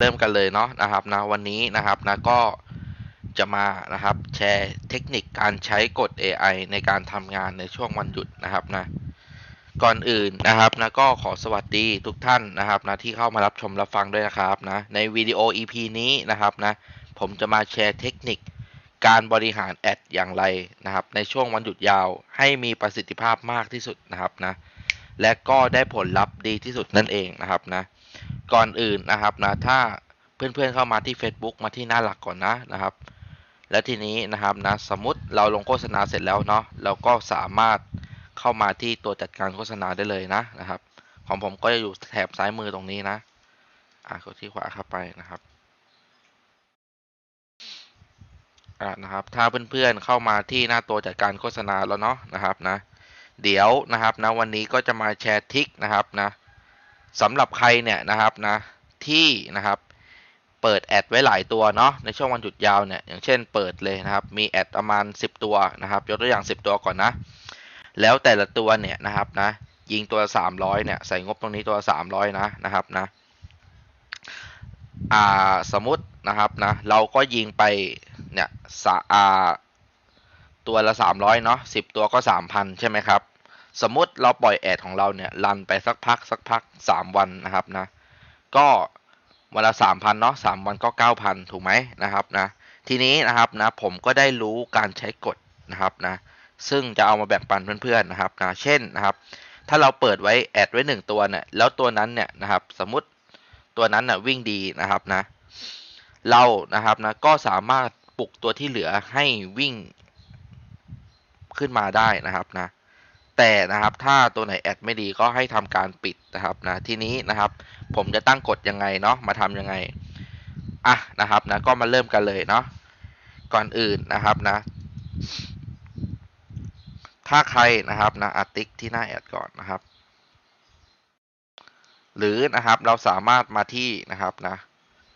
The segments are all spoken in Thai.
เริ่มกันเลยเนาะนะครับนะวันนี้นะครับนะก็จะมานะครับแชร์เทคนิคการใช้กฎ AI ในการทำงานในช่วงวันหยุดนะครับนะก่อนอื่นนะครับนะก็ขอสวัสดีทุกท่านนะครับนะที่เข้ามารับชมรับฟังด้วยนะครับนะในวิดีโอ EP นี้นะครับนะผมจะมาแชร์เทคนิคการบริหารแอดอย่างไรนะครับ ในช่วงวันหยุดยาวให้มีประสิทธิภาพมากที่สุดนะครับนะและก็ได้ผลลัพธ์ดีที่สุดนั่นเองนะครับนะ ก่อนอื่นนะครับนะถ้าเพื่อนๆเข้ามาที่ Facebook มาที่หน้าหลักก่อนนะนะครับ แล้วทีนี้นะครับนะสมมติเราลงโฆษณาเสร็จแล้วเนาะเราก็สามารถเข้ามาที่ตัวจัดการโฆษณาได้เลยนะนะครับ ของผมก็จะอยู่แถบซ้ายมือตรงนี้นะอ่ากดที่ขวาเข้าไปนะครับอ่านะครับ ถ้าเพื่อนๆเข้ามาที่หน้าตัวจัดการโฆษณาแล้วเนาะนะครับนะ เดี๋ยวนะครับนะวันนี้ก็จะมาแชร์ทริคนะครับนะ สำหรับใครเนี่ยนะครับนะที่นะครับเปิดแอดไว้หลายตัวเนาะในช่วงวันหยุดยาวเนี่ยอย่างเช่นเปิดเลยนะครับมีแอดประมาณ 10 ตัวนะครับยกตัวอย่าง 10 ตัวก่อนนะ แล้วแต่ละตัวเนี่ยนะครับนะยิงตัว 300เนี่ยใส่งบตรงนี้ตัว 300 นะนะครับนะอ่าสมมตินะครับนะเราก็ยิงไปเนี่ยสอ่าตัวละ 300เนาะ10 ตัวก็ 3,000 ใช่ไหมครับ สมมติเราปล่อยแอดของเราเนี่ยรันไปสักพักสักพัก3วันนะครับนะ ก็วันละ3,000เนาะ3วันก็9,000ถูกไหมนะครับนะ ทีนี้นะครับนะผมก็ได้รู้การใช้กฎนะครับนะ ซึ่งจะเอามาแบ่งปันเพื่อนๆนะครับนะเช่นนะครับ ถ้าเราเปิดไว้แอดไว้1ตัวเนี่ยแล้วตัวนั้นเนี่ยนะครับ สมมติตัวนั้นน่ะวิ่งดีนะครับนะ เรานะครับนะก็สามารถปลุกตัวที่เหลือให้วิ่งขึ้นมาได้นะครับนะ แต่นะครับถ้าตัวไหนแอดไม่ดีก็ให้ทำการปิดนะครับนะทีนี้นะครับ ผมจะตั้งกฎยังไงเนาะมาทำยังไงอะนะครับนะก็มาเริ่มกันเลยเนาะก่อนอื่นนะครับนะ ถ้าใครนะครับนะอาติ๊กที่หน้าแอดก่อนนะครับ หรือนะครับเราสามารถมาที่นะครับนะ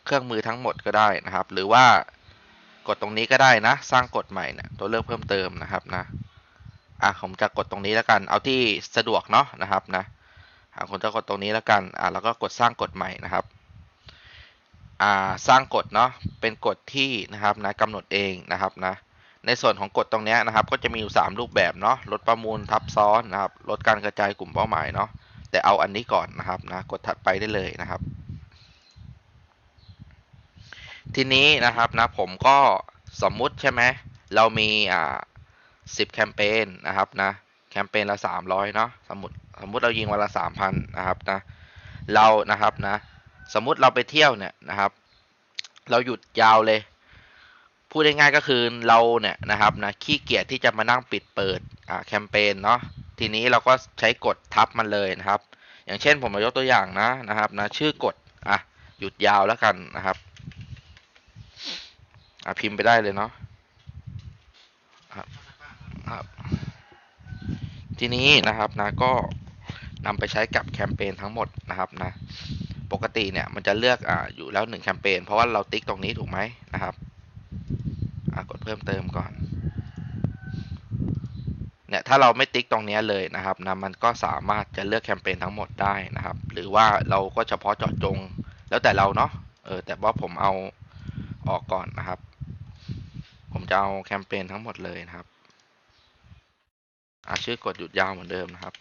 เครื่องมือทั้งหมดก็ได้นะครับ หรือว่ากดตรงนี้ก็ได้นะ สร้างกฎใหม่เนี่ยตัวเลือกเพิ่มเติมนะครับนะ อะผมจะกดตรงนี้แล้วกัน เอาที่สะดวกเนาะนะครับนะอะผมจะกดตรงนี้แล้วกันอะแล้วก็กดสร้างกฎใหม่นะครับอ่าสร้างกฎเนาะเป็นกฎที่นะครับนะกำหนดเองนะครับนะในส่วนของกฎตรงนี้นะครับ ก็จะมีอยู่ 3 รูปแบบเนาะลดประมูลทับซ้อนนะครับลดการกระจายกลุ่มเป้าหมายเนาะแต่เอาอันนี้ก่อนนะครับนะกดถัดไปได้เลยนะครับ ทีนี้นะครับนะผมก็สมมุติใช่ไหมเรามีอ่า สิบแคมเปญนะครับนะแคมเปญละสามร้อยเนาะสมมติสมมติเรายิงวันละสามพันนะครับนะเรานะครับนะสมมุติเราไปเที่ยวเนี่ยนะครับ เราหยุดยาวเลย พูดง่ายๆก็คือเราเนี่ยนะครับนะขี้เกียจที่จะมานั่งปิดเปิดแคมเปญเนาะทีนี้เราก็ใช้กดทับมันเลยนะครับ อย่างเช่นผมมายกตัวอย่างนะนะครับนะชื่อกดอะหยุดยาวแล้วกันนะครับอะพิมพ์ไปได้เลยเนาะครับครับ ทีนี้นะครับนะก็นำไปใช้กับแคมเปญทั้งหมดนะครับนะปกติเนี่ยมันจะเลือกอ่าอยู่แล้วหนึ่งแคมเปญเพราะว่าเราติ๊กตรงนี้ถูกไหมนะครับอ่ากดเพิ่มเติมก่อนเนี่ยถ้าเราไม่ติ๊กตรงนี้เลยนะครับนะมันก็สามารถจะเลือกแคมเปญทั้งหมดได้นะครับ หรือว่าเราก็เฉพาะเจาะจงแล้วแต่เราเนาะเออแต่ว่าผมเอาออกก่อนนะครับ ผมจะเอาแคมเปญทั้งหมดเลยนะครับ อาชื่อกดหยุดยาวเหมือนเดิมนะครับ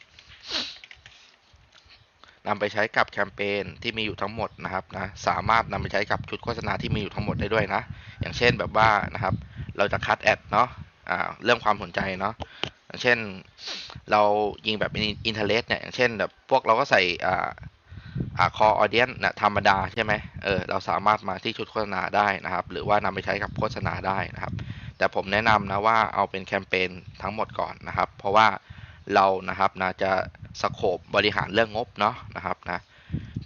นำไปใช้กับแคมเปญที่มีอยู่ทั้งหมดนะครับนะสามารถนำไปใช้กับชุดโฆษณาที่มีอยู่ทั้งหมดได้ด้วยนะ อย่างเช่นแบบว่านะครับ เราจะคัดแอดเนาะอ่าเรื่องความสนใจเนาะอย่างเช่นเรายิงแบบอินเทอร์เน็ตเนี่ยอย่างเช่นแบบพวกเราก็ใส่อ่าอ่าคอออเดียนนะธรรมดาใช่ไหมเออเราสามารถมาที่ชุดโฆษณาได้นะครับ หรือว่านำไปใช้กับโฆษณาได้นะครับ แต่ผมแนะนำนะว่าเอาเป็นแคมเปญทั้งหมดก่อนนะครับ เพราะว่าเรานะครับนะจะสโคบบริหารเรื่องงบเนาะนะครับนะ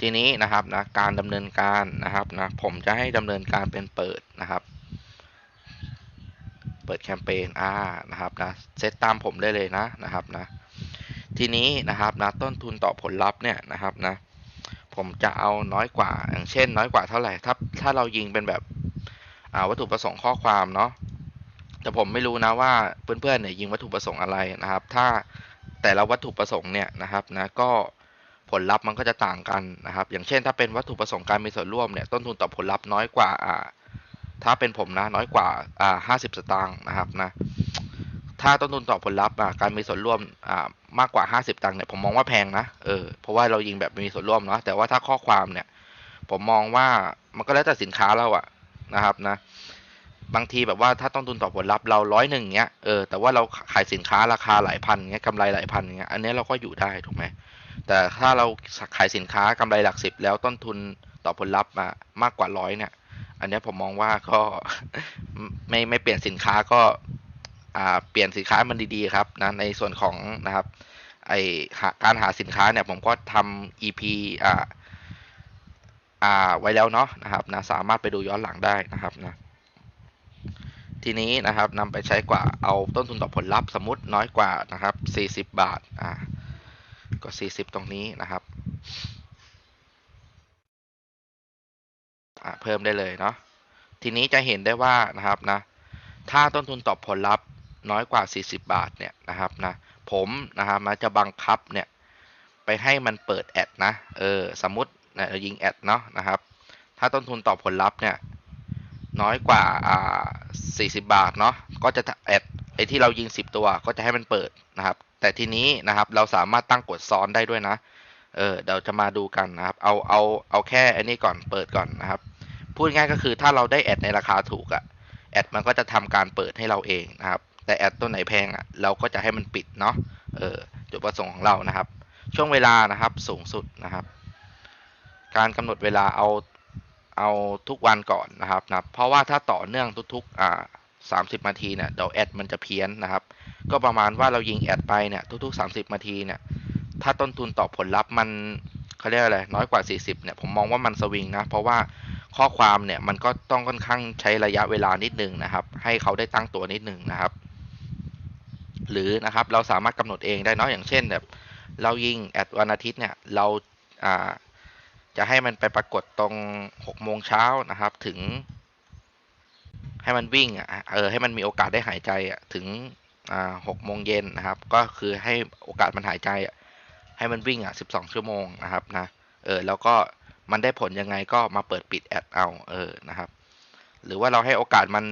ทีนี้นะครับนะการดำเนินการนะครับนะผมจะให้ดำเนินการเป็นเปิดนะครับ เปิดแคมเปญอ่านะครับนะเซตตามผมได้เลยนะนะครับนะทีนี้นะครับนะต้นทุนต่อผลลัพธ์เนี่ยนะครับนะผมจะเอาน้อยกว่าอย่างเช่น น้อยกว่าเท่าไหร่ถ้าถ้าเรายิงเป็นแบบวัตถุประสงค์ข้อความเนาะ แต่ผมไม่รู้นะว่าเพื่อนๆเนี่ยยิงวัตถุประสงค์อะไรนะครับ ถ้าแต่ละวัตถุประสงค์เนี่ยนะครับนะก็ผลลัพธ์มันก็จะต่างกันนะครับ อย่างเช่น ถ้าเป็นวัตถุประสงค์การมีส่วนร่วมเนี่ยต้นทุนต่อผลลัพธ์น้อยกว่าอ่าถ้าเป็นผมนะน้อยกว่าอ่าห้าสิบสตางค์นะครับนะถ้าต้นทุนต่อผลลัพธ์อะการมีส่วนร่วมอ่ามากกว่า 50 ตังค์เนี่ยผมมองว่าแพงนะเออเพราะว่าเรายิงแบบมีส่วนร่วมเนาะแต่ว่าถ้าข้อความเนี่ย ผมมองว่ามันก็แล้วแต่สินค้าเราอะนะครับนะ บางทีแบบว่าถ้าต้นทุนต่อผลลัพธ์เราร้อยหนึ่งเงี้ยเออแต่ว่าเราขายสินค้าราคาหลายพันเงี้ยกำไรหลายพันเงี้ยอันนี้เราก็อยู่ได้ถูกไหมแต่ถ้าเราขายสินค้ากำไรหลักสิบแล้วต้นทุนต่อผลลัพธ์มามากกว่าร้อยเนี่ย อันนี้ผมมองว่าก็ไม่ไม่เปลี่ยนสินค้าก็อ่าเปลี่ยนสินค้ามันดีๆครับนะในส่วนของนะครับไอหาการหาสินค้าเนี่ยผมก็ทำ EP อ่าอ่าไว้แล้วเนาะนะครับนะสามารถไปดูย้อนหลังได้นะครับนะ ทีนี้นะครับนำไปใช้กว่าเอาต้นทุนต่อผลลัพธ์สมมติน้อยกว่านะครับ40 บาทอ่าก็ 40 ตรงนี้นะครับอ่าเพิ่มได้เลยเนาะทีนี้จะเห็นได้ว่านะครับนะถ้าต้นทุนตอบผลลัพธ์น้อยกว่า 40 บาทเนี่ยนะครับนะผมนะครับนะจะบังคับเนี่ยไปให้มันเปิดแอดนะเออสมมตินะยิงแอดเนาะนะครับ ถ้าต้นทุนตอบผลลัพธ์เนี่ยน้อยกว่าอ่า 40 บาทเนาะก็จะแอดไอที่เรายิง 10 ตัวก็จะให้มันเปิดนะครับ แต่ทีนี้นะครับเราสามารถตั้งกดซ้อนได้ด้วยนะเออเดี๋ยวจะมาดูกันนะครับเอาเอาเอาแค่อันนี้ก่อนเปิดก่อนนะครับ พูดง่ายก็คือถ้าเราได้แอดในราคาถูกอะแอดมันก็จะทำการเปิดให้เราเองนะครับ แต่แอดตัวไหนแพงอะเราก็จะให้มันปิดเนาะเออจุดประสงค์ของเรานะครับ ช่วงเวลานะครับสูงสุดนะครับ การกำหนดเวลาเอา เอาทุกวันก่อนนะครับนะเพราะว่าถ้าต่อเนื่องทุกๆอ่าสามสิบนาทีเนี่ยเดี๋ยวแอดมันจะเพี้ยนนะครับ ก็ประมาณว่าเรายิงแอดไปเนี่ยทุกๆ 30 นาทีเนี่ยถ้าต้นทุนต่อผลลัพธ์มันเขาเรียกอะไรน้อยกว่า 40เนี่ยผมมองว่ามันสวิงนะ เพราะว่าข้อความเนี่ยมันก็ต้องค่อนข้างใช้ระยะเวลานิดนึงนะครับ ให้เขาได้ตั้งตัวนิดนึงนะครับ หรือนะครับเราสามารถกำหนดเองได้เนาะอย่างเช่นแบบเรายิงแอดวันอาทิตย์เนี่ยเราอ่า จะให้มันไปปรากฏตรง6โมงเช้านะครับ ถึง ให้มันวิ่งอะเออให้มันมีโอกาสได้หายใจอะถึงอ่าหกโมงเย็นนะครับ ก็คือให้โอกาสมันหายใจอะให้มันวิ่งอะ12ชั่วโมงนะครับนะเออแล้วก็มันได้ผลยังไงก็มาเปิดปิดแอดเอาเออนะครับ หรือว่าเราให้โอกาสมัน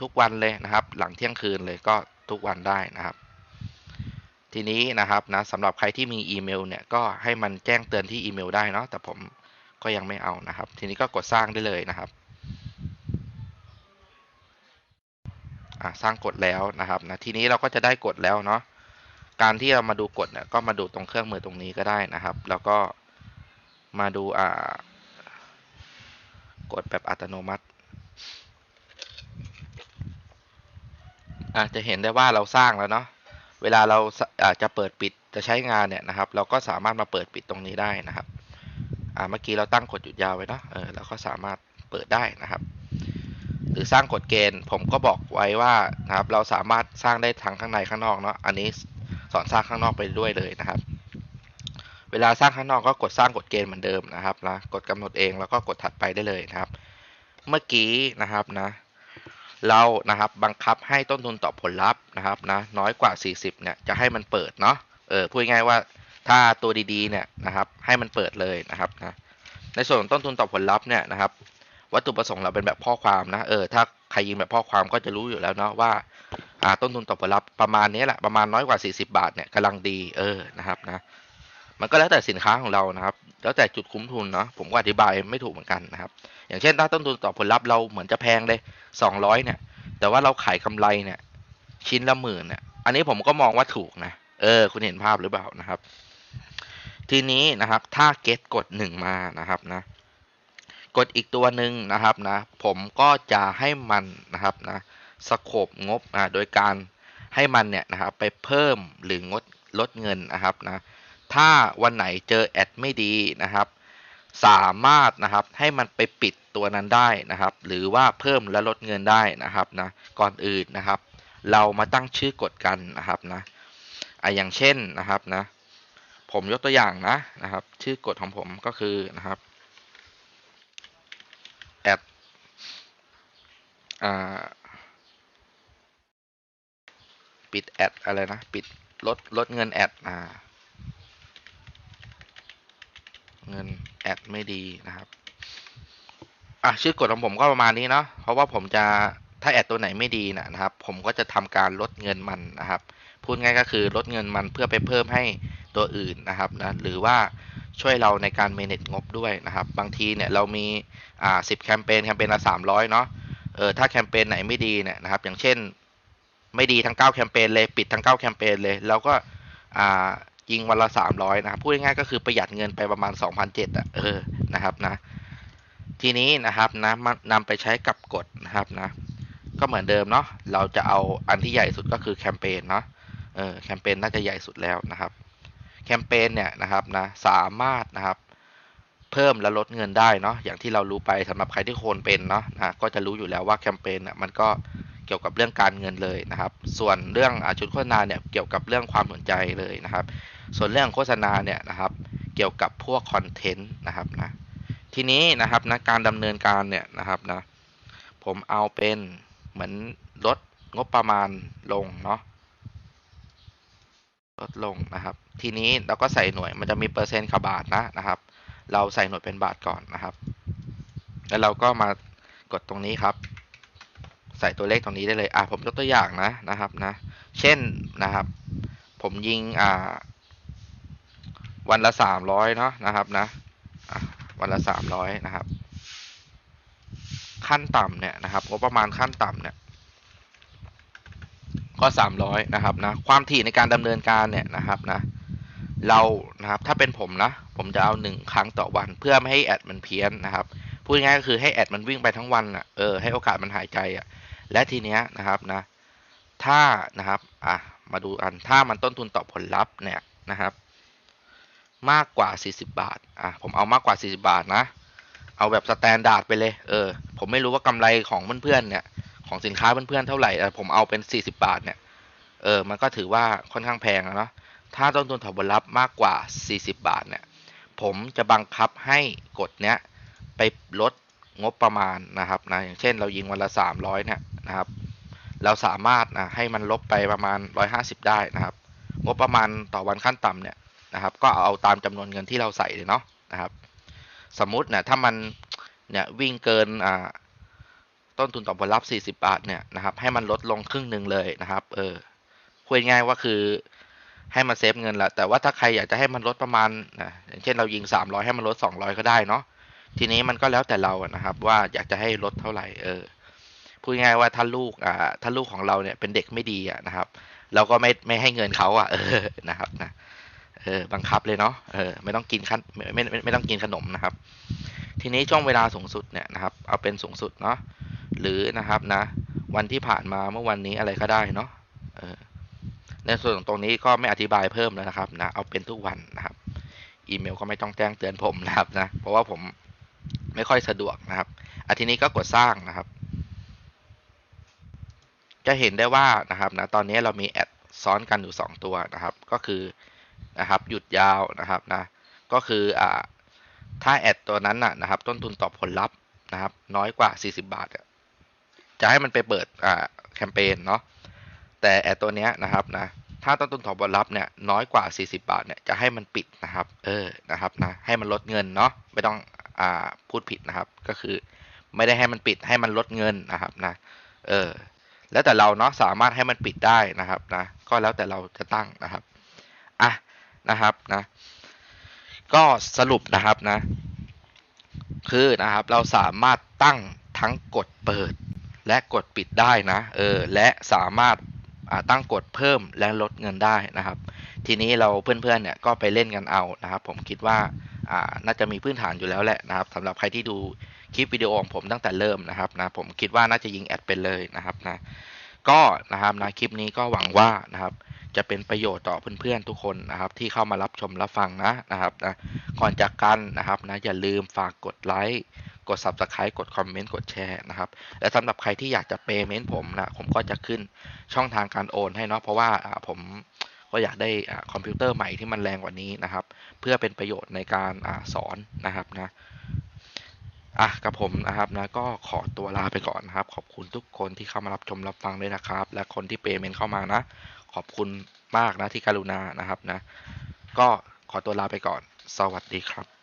ทุกวันเลยนะครับ หลังเที่ยงคืนเลยก็ทุกวันได้นะครับ ทีนี้นะครับนะสำหรับใครที่มีอีเมลเนี่ยก็ให้มันแจ้งเตือนที่อีเมลได้เนาะแต่ผมก็ยังไม่เอานะครับ ทีนี้ก็กดสร้างได้เลยนะครับอ่าสร้างกฎแล้วนะครับนะทีนี้เราก็จะได้กฎแล้วเนาะการที่เรามาดูกฎเนี่ยก็มาดูตรงเครื่องมือตรงนี้ก็ได้นะครับ แล้วก็มาดูอ่ากดแบบอัตโนมัติอาจจะเห็นได้ว่าเราสร้างแล้วเนาะ เวลาเราอาจจะเปิดปิดจะใช้งานเนี่ยนะครับ เราก็สามารถมาเปิดปิดตรงนี้ได้นะครับอ่าเมื่อกี้เราตั้งกฎหยุดยาวไว้เนาะเออเราก็สามารถเปิดได้นะครับ หรือสร้างกฎเกณฑ์ผมก็บอกไว้ว่านะครับ เราสามารถสร้างได้ทั้งข้างในข้างนอกเนาะอันนี้สอนสร้างข้างนอกไปด้วยเลยนะครับ เวลาสร้างข้างนอกก็กดสร้างกฎเกณฑ์เหมือนเดิมนะครับนะกดกำหนดเองแล้วก็กดถัดไปได้เลยนะครับ เมื่อกี้นะครับนะ เรานะครับบังคับให้ต้นทุนต่อผลลัพธ์นะครับนะน้อยกว่า 40เนี่ยจะให้มันเปิดเนาะเออพูดง่ายว่าถ้าตัวดีๆเนี่ยนะครับให้มันเปิดเลยนะครับนะในส่วนของต้นทุนต่อผลลัพธ์เนี่ยนะครับ วัตถุประสงค์เราเป็นแบบข้อความนะเออถ้าใครยิงแบบข้อความก็จะรู้อยู่แล้วเนาะว่าอ่าต้นทุนต่อผลลัพธ์ประมาณนี้แหละประมาณน้อยกว่า 40 บาทเนี่ยกำลังดีเออนะครับนะมันก็แล้วแต่สินค้าของเรานะครับ แล้วแต่จุดคุ้มทุนเนาะผมก็อธิบายไม่ถูกเหมือนกันนะครับ อย่างเช่นถ้าต้นทุนต่อผลลัพธ์เราเหมือนจะแพงเลย 200 เนี่ย แต่ว่าเราขายกำไรเนี่ย ชิ้นละหมื่นเนี่ยอันนี้ผมก็มองว่าถูกนะเออ คุณเห็นภาพหรือเปล่านะครับ ทีนี้นะครับ ถ้าเก็ตกดหนึ่งมานะครับนะกดอีกตัวหนึ่งนะครับนะ ผมก็จะให้มันนะครับนะสโคบงบนะโดยการให้มันเนี่ยนะครับ ไปเพิ่มหรืองดลดเงินนะครับนะ ถ้าวันไหนเจอแอดไม่ดีนะครับ สามารถนะครับให้มันไปปิดตัวนั้นได้นะครับ หรือว่าเพิ่มและลดเงินได้นะครับนะก่อนอื่นนะครับ เรามาตั้งชื่อกฎกันนะครับนะอะอย่างเช่นนะครับนะ ผมยกตัวอย่างนะนะครับ ชื่อกฎของผมก็คือนะครับแอดอ่าปิดแอดอะไรนะ ปิดลดลดเงินแอดอ่า เงินแอดไม่ดีนะครับ อะชื่อกฎของผมก็ประมาณนี้เนาะเพราะว่าผมจะถ้าแอดตัวไหนไม่ดีนะครับ ผมก็จะทำการลดเงินมันนะครับ พูดง่ายก็คือลดเงินมันเพื่อไปเพิ่มให้ตัวอื่นนะครับนะหรือว่าช่วยเราในการ manage งบด้วยนะครับ บางทีเนี่ยเรามีอ่าสิบแคมเปญแคมเปญละสามร้อยเนาะเออถ้าแคมเปญไหนไม่ดีเนี่ยนะครับ อย่างเช่นไม่ดีทั้ง 9 แคมเปญเลย ปิดทั้ง 9 แคมเปญเลย แล้วก็อ่า ยิงวันละ300นะครับพูดง่ายๆก็คือประหยัดเงินไปประมาณ2,007อะเออนะครับนะ ทีนี้นะครับนะมานำไปใช้กับกฎนะครับนะ ก็เหมือนเดิมเนาะเราจะเอาอันที่ใหญ่สุดก็คือแคมเปญเนาะเออแคมเปญน่าจะใหญ่สุดแล้วนะครับ แคมเปญเนี่ยนะครับนะสามารถนะครับ เพิ่มและลดเงินได้เนาะอย่างที่เรารู้ไปสำหรับใครที่โคนเป็นเนาะนะก็จะรู้อยู่แล้วว่าแคมเปญเนี่ยมันก็เกี่ยวกับเรื่องการเงินเลยนะครับ ส่วนเรื่องอชุดโฆษณาเนี่ยเกี่ยวกับเรื่องความสนใจเลยนะครับ ส่วนเรื่องโฆษณาเนี่ยนะครับ เกี่ยวกับพวกคอนเทนต์นะครับนะ ทีนี้นะครับนะการดำเนินการเนี่ยนะครับนะ ผมเอาเป็นเหมือนลดงบประมาณลงเนาะ ลดลงนะครับ ทีนี้เราก็ใส่หน่วยมันจะมีเปอร์เซ็นต์กับบาทนะนะครับ เราใส่หน่วยเป็นบาทก่อนนะครับ แล้วเราก็มากดตรงนี้ครับใส่ตัวเลขตรงนี้ได้เลย อะผมยกตัวอย่างนะนะครับนะ เช่นนะครับ ผมยิงอ่า วันละสามร้อยเนาะนะครับนะวันละสามร้อยนะครับ ขั้นต่ำเนี่ยนะครับงบประมาณขั้นต่ำเนี่ยก็สามร้อยนะครับนะความถี่ในการดำเนินการเนี่ยนะครับนะเรานะครับถ้าเป็นผมนะผมจะเอาหนึ่งครั้งต่อวัน เพื่อไม่ให้แอดมันเพี้ยนนะครับพูดง่ายก็คือให้แอดมันวิ่งไปทั้งวันอะเออให้โอกาสมันหายใจอะและทีเนี้ยนะครับนะถ้านะครับอะมาดูอันถ้ามันต้นทุนต่อผลลัพธ์เนี่ยนะครับ มากกว่า 40 บาท อะ ผมเอามากกว่า 40 บาทนะ เอาแบบสแตนดาร์ดไปเลย เออ ผมไม่รู้ว่ากำไรของเพื่อนๆเนี่ย ของสินค้าเพื่อนๆเท่าไหร่แต่ผมเอาเป็น 40 บาทเนี่ย เออ มันก็ถือว่าค่อนข้างแพงอะเนาะ ถ้าต้นทุนต่อผลลัพธ์มากกว่า 40 บาทเนี่ย ผมจะบังคับให้กฎเนี้ยไปลดงบประมาณนะครับนะ อย่างเช่นเรายิงวันละ 300เนี่ยนะครับ เราสามารถนะให้มันลบไปประมาณ 150 ได้นะครับ งบประมาณต่อวันขั้นต่ำเนี่ย นะครับ ก็เอาตามจำนวนเงินที่เราใส่เลยเนาะนะครับ สมมุติเนี่ยถ้ามันเนี่ยวิ่งเกินอ่าต้นทุนต่อผลลัพธ์ 40 บาทเนี่ยนะครับให้มันลดลงครึ่งหนึ่งเลยนะครับเออพูดง่ายๆว่าคือให้มันเซฟเงินแหละแต่ว่าถ้าใครอยากจะให้มันลดประมาณนะอย่างเช่นเรายิง 300 ให้มันลด 200 ก็ได้เนาะทีนี้มันก็แล้วแต่เราอะนะครับ ว่าอยากจะให้ลดเท่าไหร่เออพูดง่ายๆว่าถ้าลูกอ่าถ้าลูกของเราเนี่ยเป็นเด็กไม่ดีอะนะครับ เราก็ไม่ไม่ให้เงินเขาอะเออนะครับนะ เออบังคับเลยเนาะเออไม่ต้องกินขั้นไม่ไม่ไม่ไม่ต้องกินขนมนะครับ ทีนี้ช่วงเวลาสูงสุดเนี่ยนะครับ เอาเป็นสูงสุดเนาะหรือนะครับนะ วันที่ผ่านมาเมื่อวันนี้อะไรก็ได้เนาะเออในส่วนของตรงนี้ก็ไม่อธิบายเพิ่มแล้วนะครับนะเอาเป็นทุกวันนะครับอีเมลก็ไม่ต้องแจ้งเตือนผมนะครับนะเพราะว่าผมไม่ค่อยสะดวกนะครับอาทีนี้ก็กดสร้างนะครับ จะเห็นได้ว่านะครับนะตอนนี้เรามีแอดซ้อนกันอยู่ 2 ตัวนะครับ ก็คือ นะครับ หยุดยาวนะครับนะก็คืออ่าถ้าแอดตัวนั้นน่ะนะครับ ต้นทุนต่อผลลัพธ์นะครับ น้อยกว่า 40 บาทจะให้มันไปเปิดอ่าแคมเปญเนาะแต่แอดตัวเนี้ยนะครับนะถ้าต้นทุนของผลลัพธ์เนี่ยน้อยกว่า 40 บาทเนี่ยจะให้มันปิดนะครับ เออนะครับนะให้มันลดเงินเนาะไม่ต้องอ่าพูดผิดนะครับ ก็คือไม่ได้ให้มันปิดให้มันลดเงินนะครับนะเออแล้วแต่เราเนาะสามารถให้มันปิดได้นะครับนะก็แล้วแต่เราจะตั้งนะครับอะ นะครับนะ ก็สรุปนะครับนะ คือนะครับเราสามารถตั้งทั้งกดเปิดและกดปิดได้นะ เออ และสามารถตั้งกดเพิ่มและลดเงินได้นะครับ ทีนี้เราเพื่อนๆเนี่ยก็ไปเล่นกันเอานะครับ ผมคิดว่าอ่าน่าจะมีพื้นฐานอยู่แล้วแหละนะครับสำหรับใครที่ดูคลิปวิดีโอของผมตั้งแต่เริ่มนะครับนะผมคิดว่าน่าจะยิงแอดเป็นเลยนะครับนะก็นะครับนะคลิปนี้ก็หวังว่านะครับ จะเป็นประโยชน์ต่อเพื่อนๆทุกคนนะครับ ที่เข้ามารับชมรับฟังนะนะครับนะก่อนจากกันนะครับนะอย่าลืมฝากกดไลค์กด subscribe กดคอมเมนต์กดแชร์นะครับและสำหรับใครที่อยากจะเปย์เมนต์ผมนะผมก็จะขึ้นช่องทางการโอนให้เนาะเพราะว่าผมก็อยากได้คอมพิวเตอร์ใหม่ที่มันแรงกว่านี้นะครับ เพื่อเป็นประโยชน์ในการอสอนนะครับนะอะกับผมนะครับนะก็ขอตัวลาไปก่อนนะครับ ขอบคุณทุกคนที่เข้ามารับชมรับฟังด้วยนะครับ และคนที่เปย์เมนต์เข้ามานะ ขอบคุณมากนะที่กรุณานะครับนะ ก็ขอตัวลาไปก่อน สวัสดีครับ